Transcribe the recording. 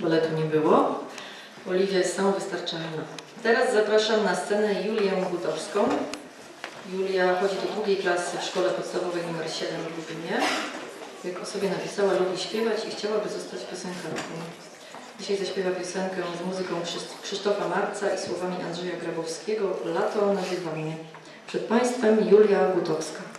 baletu nie było. Oliwia jest samowystarczalna. Teraz zapraszam na scenę Julię Gutowską. Julia chodzi do drugiej klasy w szkole podstawowej nr 7 w Lublinie. Jak o sobie napisała, lubi śpiewać i chciałaby zostać piosenkarką. Dzisiaj zaśpiewa piosenkę z muzyką Krzysztofa Marca i słowami Andrzeja Grabowskiego Lato nazywa mnie. Przed Państwem Julia Gutowska.